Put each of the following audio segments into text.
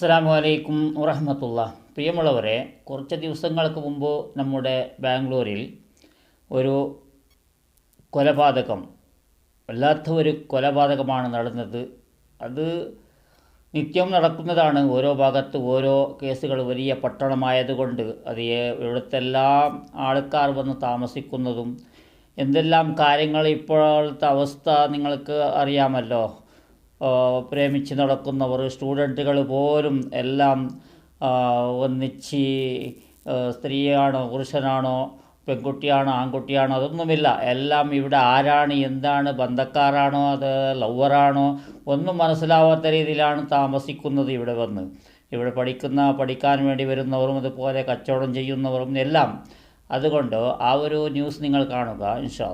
അസ്സാമു അലൈക്കും വറഹമത്തുള്ള. പ്രിയമുള്ളവരെ കുറച്ച് ദിവസങ്ങൾക്ക് മുമ്പ് നമ്മുടെ ബാംഗ്ലൂരിൽ ഒരു കൊലപാതകം വല്ലാത്ത ഒരു കൊലപാതകമാണ് നടന്നത്. അത് നിത്യം നടക്കുന്നതാണ്. ഓരോ ഭാഗത്ത് ഓരോ കേസുകൾ വലിയ പട്ടണമായതുകൊണ്ട് അത് ഇവിടുത്തെ എല്ലാം ആൾക്കാർ വന്ന് താമസിക്കുന്നതും എന്തെല്ലാം കാര്യങ്ങൾ ഇപ്പോഴത്തെ അവസ്ഥ നിങ്ങൾക്ക് അറിയാമല്ലോ. പ്രേമിച്ച് നടക്കുന്നവർ സ്റ്റുഡന്റുകൾ പോലും എല്ലാം ഒന്നിച്ച് സ്ത്രീയാണോ പുരുഷനാണോ പെൺകുട്ടിയാണോ ആൺകുട്ടിയാണോ അതൊന്നുമില്ല. എല്ലാം ഇവിടെ ആരാണ് എന്താണ് ബന്ധക്കാരാണോ അത് ലവറാണോ ഒന്നും മനസ്സിലാവാത്ത രീതിയിലാണ് താമസിക്കുന്നത് ഇവിടെ വന്ന്. ഇവിടെ പഠിക്കുന്ന പഠിക്കാൻ വേണ്ടി വരുന്നവരും അതുപോലെ കച്ചവടം ചെയ്യുന്നവരും എല്ലാം. അതുകൊണ്ട് ആ ഒരു ന്യൂസ് നിങ്ങൾ കാണുക ഇൻഷാ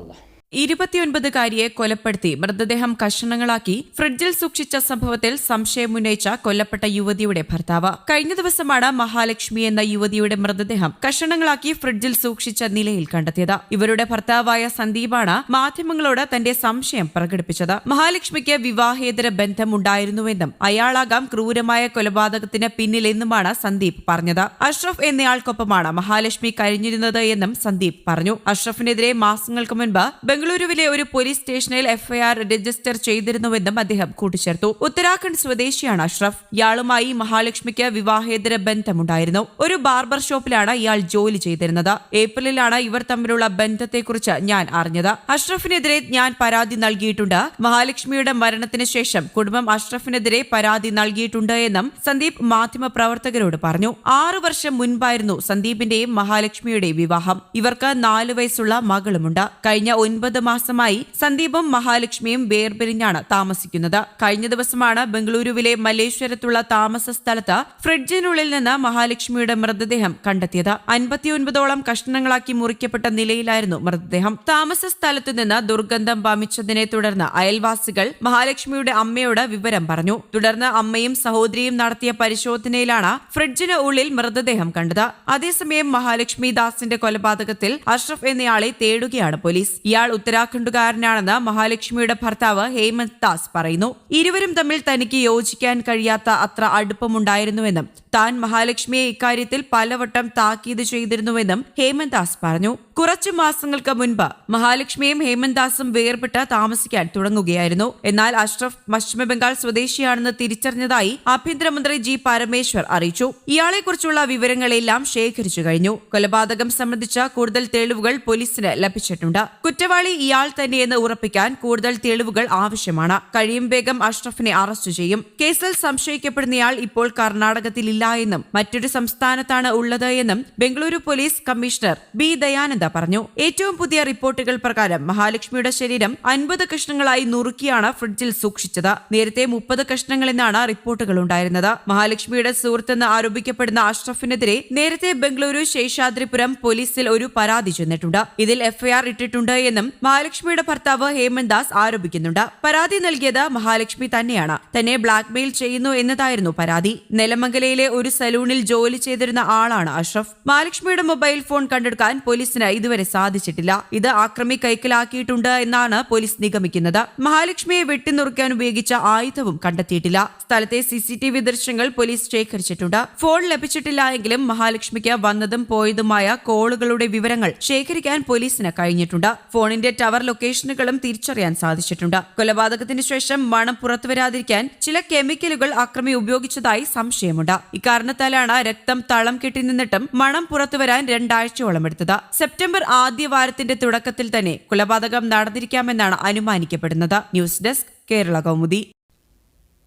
ഇരുപത്തിയൊൻപതുകാരിയെ കൊലപ്പെടുത്തി. മൃതദേഹം കഷണങ്ങളാക്കി ഫ്രിഡ്ജിൽ സൂക്ഷിച്ച സംഭവത്തിൽ സംശയമുന്നയിച്ച കൊല്ലപ്പെട്ട യുവതിയുടെ ഭർത്താവ്. കഴിഞ്ഞ ദിവസമാണ് മഹാലക്ഷ്മി എന്ന യുവതിയുടെ മൃതദേഹം കഷണങ്ങളാക്കി ഫ്രിഡ്ജിൽ സൂക്ഷിച്ച നിലയിൽ കണ്ടെത്തിയത്. ഇവരുടെ ഭർത്താവായ സന്ദീപാണ് മാധ്യമങ്ങളോട് തന്റെ സംശയം പ്രകടിപ്പിച്ചത്. മഹാലക്ഷ്മിക്ക് വിവാഹേതര ബന്ധമുണ്ടായിരുന്നുവെന്നും അയാളാകാം ക്രൂരമായ കൊലപാതകത്തിന് പിന്നിലെന്നുമാണ് സന്ദീപ് പറഞ്ഞത്. അഷ്റഫ് എന്നയാൾക്കൊപ്പമാണ് മഹാലക്ഷ്മി കഴിഞ്ഞിരുന്നത് എന്നും സന്ദീപ് പറഞ്ഞു. അഷ്റഫിനെതിരെ മാസങ്ങൾക്ക് മുൻപ് ബംഗളൂരുവിലെ ഒരു പോലീസ് സ്റ്റേഷനിൽ എഫ്ഐആർ രജിസ്റ്റർ ചെയ്തിരുന്നുവെന്നും അദ്ദേഹം കൂട്ടിച്ചേർത്തു. ഉത്തരാഖണ്ഡ് സ്വദേശിയാണ് അഷ്റഫ്. ഇയാളുമായി മഹാലക്ഷ്മിക്ക് വിവാഹേതര ബന്ധമുണ്ടായിരുന്നു. ഒരു ബാർബർ ഷോപ്പിലാണ് ഇയാൾ ജോലി ചെയ്തിരുന്നത്. ഏപ്രിലിലാണ് ഇവർ തമ്മിലുള്ള ബന്ധത്തെക്കുറിച്ച് ഞാൻ അറിഞ്ഞത്. അഷ്റഫിനെതിരെ ഞാൻ പരാതി നൽകിയിട്ടുണ്ട്. മഹാലക്ഷ്മിയുടെ മരണത്തിന് ശേഷം കുടുംബം അഷ്റഫിനെതിരെ പരാതി നൽകിയിട്ടുണ്ട് എന്നും സന്ദീപ് മാധ്യമ പ്രവർത്തകരോട് പറഞ്ഞു. ആറു വർഷം മുൻപായിരുന്നു സന്ദീപിന്റെയും മഹാലക്ഷ്മിയുടെയും വിവാഹം. ഇവർക്ക് നാലു വയസ്സുള്ള മകളുമുണ്ട്. കഴിഞ്ഞ ഒൻപത് മാസമായി സന്ദീപും മഹാലക്ഷ്മിയും വേർപിരിഞ്ഞാണ് താമസിക്കുന്നത്. കഴിഞ്ഞ ദിവസമാണ് ബംഗളൂരുവിലെ മലേശ്വരത്തുള്ള താമസ സ്ഥലത്ത് ഫ്രിഡ്ജിനുള്ളിൽ നിന്ന് മഹാലക്ഷ്മിയുടെ മൃതദേഹം കണ്ടെത്തിയത്. അൻപത്തിയൊൻപതോളം കഷ്ണങ്ങളാക്കി മുറിക്കപ്പെട്ട നിലയിലായിരുന്നു മൃതദേഹം. താമസ സ്ഥലത്തു നിന്ന് ദുർഗന്ധം വമിച്ചതിനെ തുടർന്ന് അയൽവാസികൾ മഹാലക്ഷ്മിയുടെ അമ്മയോട് വിവരം പറഞ്ഞു. തുടർന്ന് അമ്മയും സഹോദരിയും നടത്തിയ പരിശോധനയിലാണ് ഫ്രിഡ്ജിന് ഉള്ളിൽ മൃതദേഹം കണ്ടത്. അതേസമയം മഹാലക്ഷ്മി ദാസിന്റെ കൊലപാതകത്തിൽ അഷ്റഫ് എന്നയാളെ തേടുകയാണ് പോലീസ്. ഇയാൾ ഉത്തരാഖണ്ഡുകാരനാണെന്ന് മഹാലക്ഷ്മിയുടെ ഭർത്താവ് ഹേമന്ത് ദാസ് പറയുന്നു. ഇരുവരും തമ്മിൽ തനിക്ക് യോജിക്കാൻ കഴിയാത്ത അത്ര അടുപ്പമുണ്ടായിരുന്നുവെന്നും താൻ മഹാലക്ഷ്മിയെ ഇക്കാര്യത്തിൽ പലവട്ടം താക്കീത് ചെയ്തിരുന്നുവെന്നും ഹേമന്ത് ദാസ് പറഞ്ഞു. കുറച്ചു മാസങ്ങൾക്ക് മുൻപ് മഹാലക്ഷ്മിയും ഹേമന്ത് ദാസും വേർപെട്ട് താമസിക്കാൻ തുടങ്ങുകയായിരുന്നു. എന്നാൽ അഷ്റഫ് പശ്ചിമ ബംഗാൾ സ്വദേശിയാണെന്ന് തിരിച്ചറിഞ്ഞതായി ആഭ്യന്തരമന്ത്രി ജി പരമേശ്വർ അറിയിച്ചു. ഇയാളെക്കുറിച്ചുള്ള വിവരങ്ങളെല്ലാം ശേഖരിച്ചു കഴിഞ്ഞു. കൊലപാതകം സംബന്ധിച്ച കൂടുതൽ തെളിവുകൾ പോലീസിന് ലഭിച്ചിട്ടുണ്ട്. കുറ്റവാളി ഇയാൾ തന്നെയെന്ന് ഉറപ്പിക്കാൻ കൂടുതൽ തെളിവുകൾ ആവശ്യമാണ്. കഴിയും വേഗം അഷ്റഫിനെ അറസ്റ്റ് ചെയ്യും. കേസിൽ സംശയിക്കപ്പെടുന്നയാൾ ഇപ്പോൾ കർണാടകത്തിലില്ല എന്നും മറ്റൊരു സംസ്ഥാനത്താണ് ഉള്ളത് എന്നും Bengaluru police commissioner B Dayananda പറഞ്ഞു. ഏറ്റവും പുതിയ റിപ്പോർട്ടുകൾ പ്രകാരം മഹാലക്ഷ്മിയുടെ ശരീരം അൻപത് കഷ്ണങ്ങളായി നുറുക്കിയാണ് ഫ്രിഡ്ജിൽ സൂക്ഷിച്ചത്. നേരത്തെ മുപ്പത് കഷ്ണങ്ങൾ എന്നാണ് റിപ്പോർട്ടുകൾ ഉണ്ടായിരുന്നത്. മഹാലക്ഷ്മിയുടെ സുഹൃത്തെന്ന് ആരോപിക്കപ്പെടുന്ന അഷ്റഫിനെതിരെ നേരത്തെ ബംഗളൂരു ശേഷാദ്രിപുരം പോലീസിൽ ഒരു പരാതി ചെന്നിട്ടുണ്ട്. ഇതിൽ എഫ്ഐആർ ഇട്ടിട്ടുണ്ട് എന്നും മഹാലക്ഷ്മിയുടെ ഭർത്താവ് ഹേമന്ത് ദാസ് ആരോപിക്കുന്നുണ്ട്. പരാതി നൽകിയത് മഹാലക്ഷ്മി തന്നെയാണ്. തന്നെ ബ്ലാക്ക്മെയിൽ ചെയ്യുന്നു എന്നതായിരുന്നു പരാതി. നെലമംഗലയിലെ ഒരു സലൂണിൽ ജോലി ചെയ്തിരുന്ന ആളാണ് അഷ്റഫ്. മഹാലക്ഷ്മിയുടെ മൊബൈൽ ഫോൺ കണ്ടെടുക്കാൻ പോലീസിന് ഇതുവരെ സാധിച്ചിട്ടില്ല. ഇത് ആക്രമി കൈക്കലാക്കിയിട്ടുണ്ട് എന്നാണ് പോലീസ് നിഗമിക്കുന്നത്. മഹാലക്ഷ്മിയെ വെട്ടിനുറുക്കാൻ ഉപയോഗിച്ച ആയുധവും കണ്ടെത്തിയിട്ടില്ല. സ്ഥലത്തെ സിസിടിവി ദൃശ്യങ്ങൾ പോലീസ് ശേഖരിച്ചിട്ടുണ്ട്. ഫോൺ ലഭിച്ചിട്ടില്ല എങ്കിലും മഹാലക്ഷ്മിക്ക് വന്നതും പോയതുമായ കോളുകളുടെ വിവരങ്ങൾ ശേഖരിക്കാൻ പോലീസിന് കഴിഞ്ഞിട്ടുണ്ട്. ഫോണിന്റെ ടവർ ലൊക്കേഷനുകളും തിരിച്ചറിയാൻ സാധിച്ചിട്ടുണ്ട്. കൊലപാതകത്തിന് ശേഷം മണം പുറത്തുവരാതിരിക്കാൻ ചില കെമിക്കലുകൾ അക്രമി ഉപയോഗിച്ചതായി സംശയമുണ്ട്. ഇക്കാരണത്താലാണ് രക്തം തളം കെട്ടി നിന്നിട്ടും മണം പുറത്തുവരാൻ രണ്ടാഴ്ചയോളം എടുത്തത്. സെപ്റ്റംബർ ആദ്യ വാരത്തിന്റെ തുടക്കത്തിൽ തന്നെ കൊലപാതകം നടന്നിരിക്കാമെന്നാണ് അനുമാനിക്കപ്പെടുന്നത്. News desk Kerala Kaumudi.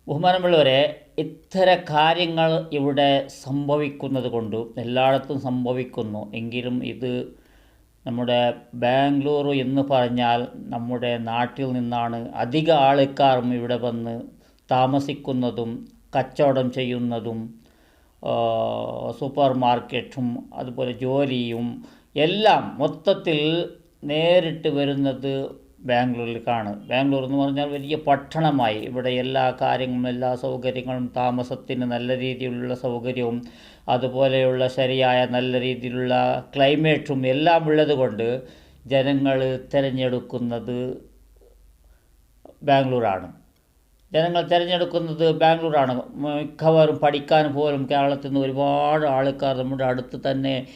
ബഹുമാനമുള്ളവരെ ഇത്തരം കാര്യങ്ങൾ ഇവിടെ സംഭവിക്കുന്നത് കൊണ്ടും എല്ലായിടത്തും സംഭവിക്കുന്നു. എങ്കിലും ഇത് നമ്മുടെ ബാംഗ്ലൂർ എന്ന് പറഞ്ഞാൽ നമ്മുടെ നാട്ടിൽ നിന്നാണ് അധിക ആൾക്കാരും ഇവിടെ വന്ന് താമസിക്കുന്നതും കച്ചവടം ചെയ്യുന്നതും സൂപ്പർ മാർക്കറ്റും അതുപോലെ ജോലിയും എല്ലാം മൊത്തത്തിൽ നേരിട്ട് വരുന്നത് ബാംഗ്ലൂരിലേക്കാണ് ബാംഗ്ലൂർ എന്ന് പറഞ്ഞാൽ വലിയ പട്ടണമായി. ഇവിടെ എല്ലാ കാര്യങ്ങളും എല്ലാ സൗകര്യങ്ങളും താമസത്തിന് നല്ല രീതിയിലുള്ള സൗകര്യവും അതുപോലെയുള്ള ശരിയായ നല്ല രീതിയിലുള്ള ക്ലൈമറ്റും എല്ലാം ഉള്ളത് കൊണ്ട് ജനങ്ങൾ തിരഞ്ഞെടുക്കുന്നത് ബാംഗ്ലൂരാണ്. ജനങ്ങൾ തിരഞ്ഞെടുക്കുന്നത് ബാംഗ്ലൂരാണ്. മിക്കവാറും പഠിക്കാൻ പോലും കേരളത്തിൽ നിന്ന് ഒരുപാട് ആൾക്കാർ നമ്മുടെ അടുത്ത് തന്നെ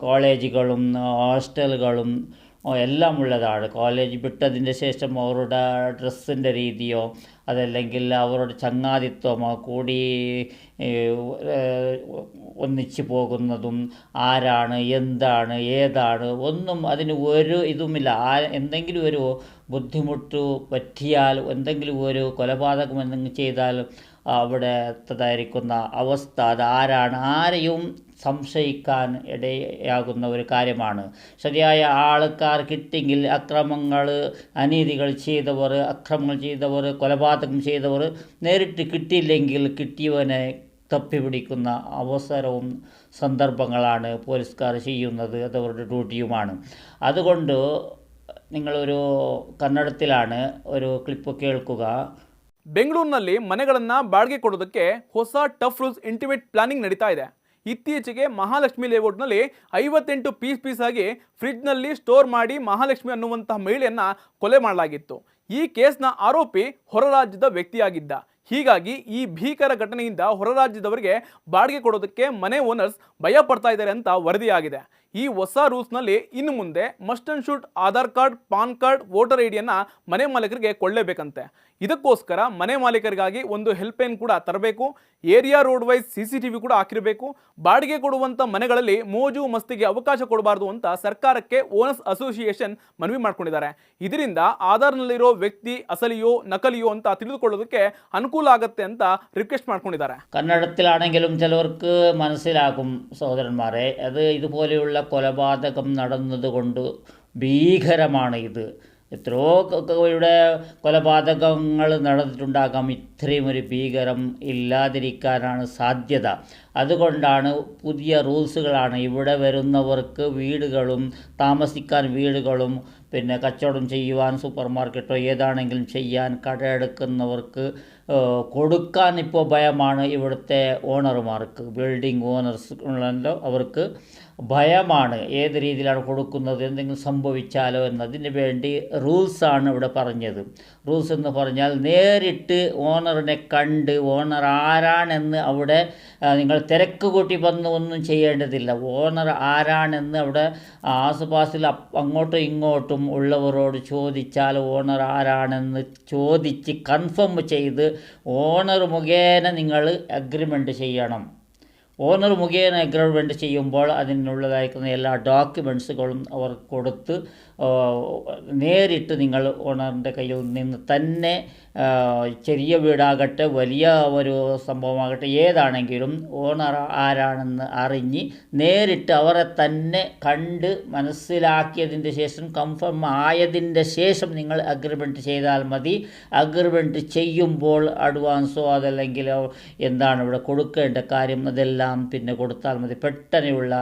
കോളേജുകളും ഹോസ്റ്റലുകളും എല്ലാം ഉള്ളതാണ്. കോളേജ് വിട്ടതിന്റെ ശേഷം അവരുടെ ഡ്രസ്സിന്റെ രീതിയോ അതല്ലെങ്കിൽ അവരുടെ ചങ്ങാതിത്വമോ കൂടി ഏഹ്, പോകുന്നതും ആരാണ് എന്താണ് ഏതാണ് ഒന്നും അതിന് ഒരു ഇതുമില്ല. ആ എന്തെങ്കിലും ഒരു ബുദ്ധിമുട്ട് പറ്റിയാൽ എന്തെങ്കിലും ഒരു കൊലപാതകം എന്തെങ്കിലും ചെയ്താൽ അവിടെ ത്തതായിരിക്കുന്ന അവസ്ഥ അത് ആരാണ്? ആരെയും സംശയിക്കാൻ ഇടയാകുന്ന ഒരു കാര്യമാണ്. ശരിയായ ആൾക്കാർ കിട്ടിയെങ്കിൽ അക്രമങ്ങൾ അനീതികൾ ചെയ്തവർ അക്രമങ്ങൾ ചെയ്തവർ കൊലപാതകം ചെയ്തവർ നേരിട്ട് കിട്ടിയില്ലെങ്കിൽ കിട്ടിയവനെ തപ്പിപ്പിടിക്കുന്ന അവസരവും സന്ദർഭങ്ങളാണ് പോലീസുകാർ ചെയ്യുന്നത് അത് അവരുടെ ഡ്യൂട്ടിയുമാണ്. അതുകൊണ്ട് നിങ്ങളൊരു കന്നഡത്തിലാണ് ഒരു ക്ലിപ്പ് കേൾക്കുക. ಬೆಂಗಳೂರಿನಲ್ಲಿ ಮನೆಗಳನ್ನು ಬಾಡಿಗೆ ಕೊಡೋದಕ್ಕೆ ಹೊಸ ಟಫ್ ರೂಲ್ಸ್ ಇಂಟಿಮೇಟ್ ಪ್ಲಾನಿಂಗ್ ನಡೀತಾ ಇದೆ. ಇತ್ತೀಚೆಗೆ ಮಹಾಲಕ್ಷ್ಮಿ ಲೇಔಟ್ನಲ್ಲಿ ಐವತ್ತೆಂಟು ಪೀಸ್ ಪೀಸ್ ಆಗಿ ಫ್ರಿಡ್ಜ್ನಲ್ಲಿ ಸ್ಟೋರ್ ಮಾಡಿ ಮಹಾಲಕ್ಷ್ಮಿ ಅನ್ನುವಂತಹ ಮಹಿಳೆಯನ್ನು ಕೊಲೆ ಮಾಡಲಾಗಿತ್ತು. ಈ ಕೇಸ್ನ ಆರೋಪಿ ಹೊರ ರಾಜ್ಯದ ವ್ಯಕ್ತಿಯಾಗಿದ್ದ. ಹೀಗಾಗಿ ಈ ಭೀಕರ ಘಟನೆಯಿಂದ ಹೊರ ರಾಜ್ಯದವರಿಗೆ ಬಾಡಿಗೆ ಕೊಡೋದಕ್ಕೆ ಮನೆ ಓನರ್ಸ್ ಭಯ ಪಡ್ತಾ ಇದ್ದಾರೆ ಅಂತ ವರದಿಯಾಗಿದೆ. ಈ ಹೊಸ ರೂಲ್ಸ್ನಲ್ಲಿ ಇನ್ನು ಮುಂದೆ must and should Aadhaar card, PAN card, voter ಐಡಿಯನ್ನು ಮನೆ ಮಾಲೀಕರಿಗೆ ಕೊಳ್ಳೇಬೇಕಂತೆ ಇದಕ್ಕೋಸ್ಕರ ಮನೆ ಮಾಲೀಕರಿಗಾಗಿ ಒಂದು ಹೆಲ್ಪ್ ಲೈನ್ ಕೂಡ ತರಬೇಕು area road wise C C T V ಕೂಡ ಹಾಕಿರಬೇಕು ಬಾಡಿಗೆ ಕೊಡುವಂಥ ಮನೆಗಳಲ್ಲಿ ಮೋಜು ಮಸ್ತಿಗೆ ಅವಕಾಶ ಕೊಡಬಾರದು ಅಂತ ಸರ್ಕಾರಕ್ಕೆ ಓನರ್ಸ್ ಅಸೋಸಿಯೇಷನ್ ಮನವಿ ಮಾಡ್ಕೊಂಡಿದ್ದಾರೆ ಇದರಿಂದ ಆಧಾರ್ನಲ್ಲಿರೋ ವ್ಯಕ್ತಿ ಅಸಲಿಯೋ ನಕಲಿಯೋ ಅಂತ ತಿಳಿದುಕೊಳ್ಳೋದಕ್ಕೆ ಅನುಕೂಲ ಆಗುತ್ತೆ ಅಂತ ರಿಕ್ವೆಸ್ಟ್ ಮಾಡ್ಕೊಂಡಿದ್ದಾರೆ കന്നഡത്തിലാണെങ്കിലും ചിലവർക്ക് മനസ്സിലാകും സഹോദരന്മാരെ അത് ഇതുപോലെയുള്ള കൊലപാതകം നടന്നതുകൊണ്ട് ഭീകരമാണ് ഇത് എത്രയോ ഇവിടെ കൊലപാതകങ്ങൾ നടന്നിട്ടുണ്ടാകാം. ഇത്രയും ഒരു ഭീകരം ഇല്ലാതിരിക്കാനാണ് സാധ്യത. അതുകൊണ്ടാണ് പുതിയ റൂൾസുകളാണ് ഇവിടെ വരുന്നവർക്ക് വീടുകളും താമസിക്കാൻ വീടുകളും പിന്നെ കച്ചവടം ചെയ്യുവാൻ സൂപ്പർ മാർക്കറ്റോ ഏതാണെങ്കിലും ചെയ്യാൻ കടയെടുക്കുന്നവർക്ക് കൊടുക്കാൻ ഇപ്പോൾ ഭയമാണ് ഇവിടുത്തെ ഓണർമാർക്ക്. ബിൽഡിംഗ് ഓണേഴ്സ് ഉള്ളല്ലോ അവർക്ക് ഭയമാണ് ഏത് രീതിയിലാണ് കൊടുക്കുന്നത് എന്തെങ്കിലും സംഭവിച്ചാലോ എന്നതിന് വേണ്ടി റൂൾസാണ് ഇവിടെ പറഞ്ഞത്. റൂൾസ് എന്ന് പറഞ്ഞാൽ നേരിട്ട് ഓണറിനെ കണ്ട് ഓണർ ആരാണെന്ന് അവിടെ നിങ്ങൾ തിരക്ക് കൂട്ടി വന്ന് ഒന്നും ചെയ്യേണ്ടതില്ല. ഓണർ ആരാണെന്ന് അവിടെ ആസുപാസിൽ അങ്ങോട്ടും ഇങ്ങോട്ടും ഉള്ളവരോട് ചോദിച്ചാൽ ഓണർ ആരാണെന്ന് ചോദിച്ച് കൺഫേം ചെയ്ത് ഓണർ മുഖേന നിങ്ങൾ അഗ്രിമെന്റ് ചെയ്യണം. ഓണർ മുഖേന അഗ്രിമെന്റ് ചെയ്യുമ്പോൾ അതിനുള്ളതായിരിക്കുന്ന എല്ലാ ഡോക്യുമെൻസുകളും അവർ കൊടുത്ത് നേരിട്ട് നിങ്ങൾ ഓണറിന്റെ കയ്യിൽ നിന്ന് തന്നെ ചെറിയ വീടാകട്ടെ വലിയ ഒരു സംഭവമാകട്ടെ ഏതാണെങ്കിലും ഓണർ ആരാണെന്ന് അറിഞ്ഞ് നേരിട്ട് അവരെ തന്നെ കണ്ട് മനസ്സിലാക്കിയതിന്റെ ശേഷം കൺഫേം ആയതിന്റെ ശേഷം നിങ്ങൾ അഗ്രിമെന്റ് ചെയ്താൽ മതി. അഗ്രിമെന്റ് ചെയ്യുമ്പോൾ അഡ്വാൻസോ അതല്ലെങ്കിൽ എന്താണ് ഇവിടെ കൊടുക്കേണ്ട കാര്യം അതെല്ലാം പിന്നെ കൊടുത്താൽ മതി. പെട്ടെന്നുള്ള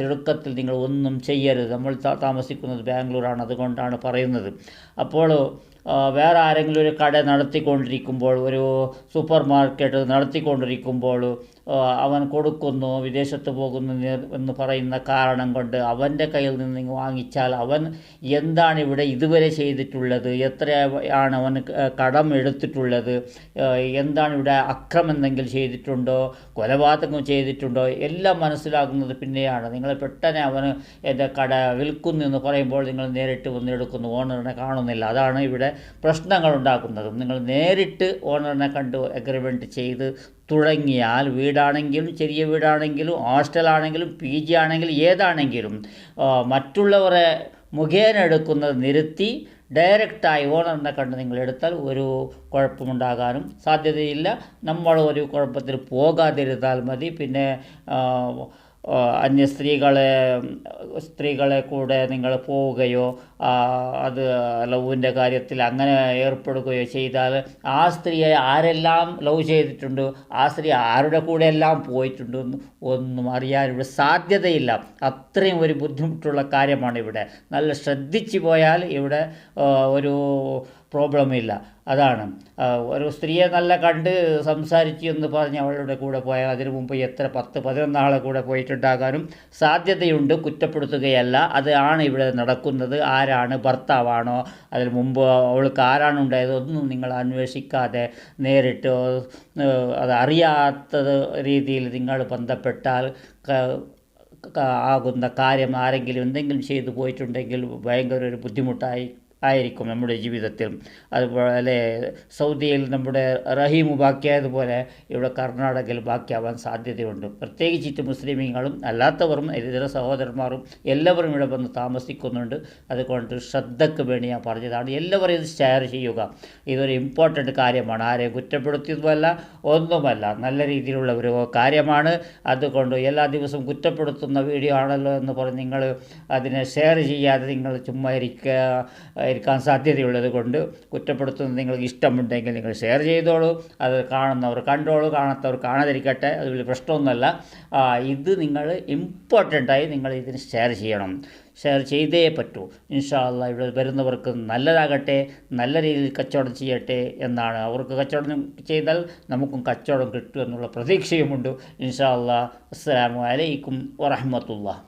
തിടുക്കത്തിൽ നിങ്ങൾ ഒന്നും ചെയ്യരുത്. നമ്മൾ താമസിക്കുന്നത് ബാംഗ്ലൂരാണ് അതുകൊണ്ടാണ് പറയുന്നത്. അപ്പോൾ വേറെ ആരെങ്കിലും ഒരു കട നടത്തിക്കൊണ്ടിരിക്കുമ്പോൾ ഒരു സൂപ്പർ മാർക്കറ്റ് നടത്തിക്കൊണ്ടിരിക്കുമ്പോൾ അവൻ കൊടുക്കുന്നു വിദേശത്ത് പോകുന്നു എന്ന് പറയുന്ന കാരണം കൊണ്ട് അവന്റെ കയ്യിൽ നിന്ന് വാങ്ങിച്ചാൽ അവൻ എന്താണ് ഇവിടെ ഇതുവരെ ചെയ്തിട്ടുള്ളത്? എത്രയാണ് അവൻ കടം എടുത്തിട്ടുള്ളത്? എന്താണ് ഇവിടെ അക്രമം എന്തെങ്കിലും ചെയ്തിട്ടുണ്ടോ? കൊലപാതകം ചെയ്തിട്ടുണ്ടോ? എല്ലാം മനസ്സിലാക്കുന്നത് പിന്നെയാണ്. നിങ്ങൾ പെട്ടെന്ന് അവന് എന്റെ കട വിൽക്കുന്നു എന്ന് പറയുമ്പോൾ നിങ്ങൾ നേരിട്ട് വന്ന് എടുക്കുന്നു. ഓണറിനെ കാണുന്നില്ല. അതാണ് ഇവിടെ പ്രശ്നങ്ങൾ ഉണ്ടാക്കുന്നതും നിങ്ങൾ നേരിട്ട് ഓണറിനെ കണ്ട് അഗ്രിമെന്റ് ചെയ്ത് തുടങ്ങിയാൽ വീടാണെങ്കിലും ചെറിയ വീടാണെങ്കിലും ഹോസ്റ്റലാണെങ്കിലും പി ജി ആണെങ്കിലും ഏതാണെങ്കിലും മറ്റുള്ളവരെ മുഖേന എടുക്കുന്നത് നിർത്തി ഡയറക്റ്റായി ഓണറിനെ കണ്ട് നിങ്ങൾ എടുത്താൽ ഒരു കുഴപ്പമുണ്ടാകാനും സാധ്യതയില്ല. നമ്മൾ ഒരു കുഴപ്പത്തിൽ പോകാതിരുന്നാൽ മതി. പിന്നെ അന്യ സ്ത്രീകളെ സ്ത്രീകളെ കൂടെ നിങ്ങൾ പോവുകയോ അത് ലവിന്റെ കാര്യത്തിൽ അങ്ങനെ ഏർപ്പെടുകയോ ചെയ്താൽ ആ സ്ത്രീയെ ആരെല്ലാം ലവ് ചെയ്തിട്ടുണ്ട് ആ സ്ത്രീ ആരുടെ കൂടെ എല്ലാം പോയിട്ടുണ്ട് ഒന്നും അറിയാൻ ഇവിടെ സാധ്യതയില്ല. അത്രയും ഒരു ബുദ്ധിമുട്ടുള്ള കാര്യമാണ് ഇവിടെ നല്ല ശ്രദ്ധിച്ചു പോയാൽ ഇവിടെ ഒരു പ്രോബ്ലമില്ല. അതാണ്. ഒരു സ്ത്രീയെ നല്ല കണ്ട് സംസാരിച്ചു എന്ന് പറഞ്ഞ് അവളുടെ കൂടെ പോയാൽ അതിനു മുമ്പ് എത്ര പത്ത് പതിനൊന്നാളെ കൂടെ പോയിട്ടുണ്ടാകാനും സാധ്യതയുണ്ട്. കുറ്റപ്പെടുത്തുകയല്ല. അതാണ് ഇവിടെ നടക്കുന്നത്. ആരാണ് ഭർത്താവാണോ അതിന് മുമ്പ് അവൾക്ക് ആരാണ് ഉണ്ടായത് ഒന്നും നിങ്ങൾ അന്വേഷിക്കാതെ നേരിട്ട് അത് അറിയാത്തത് രീതിയിൽ നിങ്ങൾ ബന്ധപ്പെട്ടാൽ ആകുന്ന കാര്യം ആരെങ്കിലും എന്തെങ്കിലും ചെയ്തു പോയിട്ടുണ്ടെങ്കിൽ ഭയങ്കര ഒരു ബുദ്ധിമുട്ടായി ആയിരിക്കും നമ്മുടെ ജീവിതത്തിൽ. അതുപോലെ സൗദിയിൽ നമ്മുടെ റഹീം ബാക്കിയായതുപോലെ ഇവിടെ കർണാടകയിൽ ബാക്കിയാവാൻ സാധ്യതയുണ്ട്. പ്രത്യേകിച്ചിട്ട് മുസ്ലിമീങ്ങളും അല്ലാത്തവരും ഇതര സഹോദരന്മാരും എല്ലാവരും ഇവിടെ വന്ന് താമസിക്കുന്നുണ്ട്. അതുകൊണ്ട് ശ്രദ്ധയ്ക്ക് വേണ്ടി ഞാൻ പറഞ്ഞതാണ്. എല്ലാവരും ഇത് ഷെയർ ചെയ്യുക. ഇതൊരു ഇമ്പോർട്ടന്റ് കാര്യമാണ്. ആരെ കുറ്റപ്പെടുത്തിയതുമല്ല ഒന്നുമല്ല. നല്ല രീതിയിലുള്ള ഒരു കാര്യമാണ്. അതുകൊണ്ട് എല്ലാ ദിവസവും കുറ്റപ്പെടുത്തുന്ന വീഡിയോ ആണല്ലോ എന്ന് പറഞ്ഞ് നിങ്ങൾ അതിനെ ഷെയർ ചെയ്യാതെ നിങ്ങൾ ചുമ്മാ ഇരിക്കുക ഇരിക്കാൻ സാധ്യതയുള്ളത് കൊണ്ട് കുറ്റപ്പെടുത്തുന്നത് നിങ്ങൾക്ക് ഇഷ്ടമുണ്ടെങ്കിൽ നിങ്ങൾ ഷെയർ ചെയ്തോളൂ. അത് കാണുന്നവർ കണ്ടോളൂ. കാണാത്തവർ കാണാതിരിക്കട്ടെ. അത് വലിയ പ്രശ്നമൊന്നുമല്ല. ഇത് നിങ്ങൾ ഇമ്പോർട്ടന്റായി നിങ്ങൾ ഇതിന് ഷെയർ ചെയ്യണം. ഷെയർ ചെയ്തേ പറ്റൂ. ഇൻഷാല്ല ഇവിടെ വരുന്നവർക്ക് നല്ലതാകട്ടെ നല്ല രീതിയിൽ കച്ചവടം ചെയ്യട്ടെ എന്നാണ്. അവർക്ക് കച്ചവടം ചെയ്താൽ നമുക്കും കച്ചവടം കിട്ടും എന്നുള്ള പ്രതീക്ഷയുമുണ്ട്. ഇൻഷാല്ല അസ്സാം വലൈക്കും വറഹമത്തുള്ള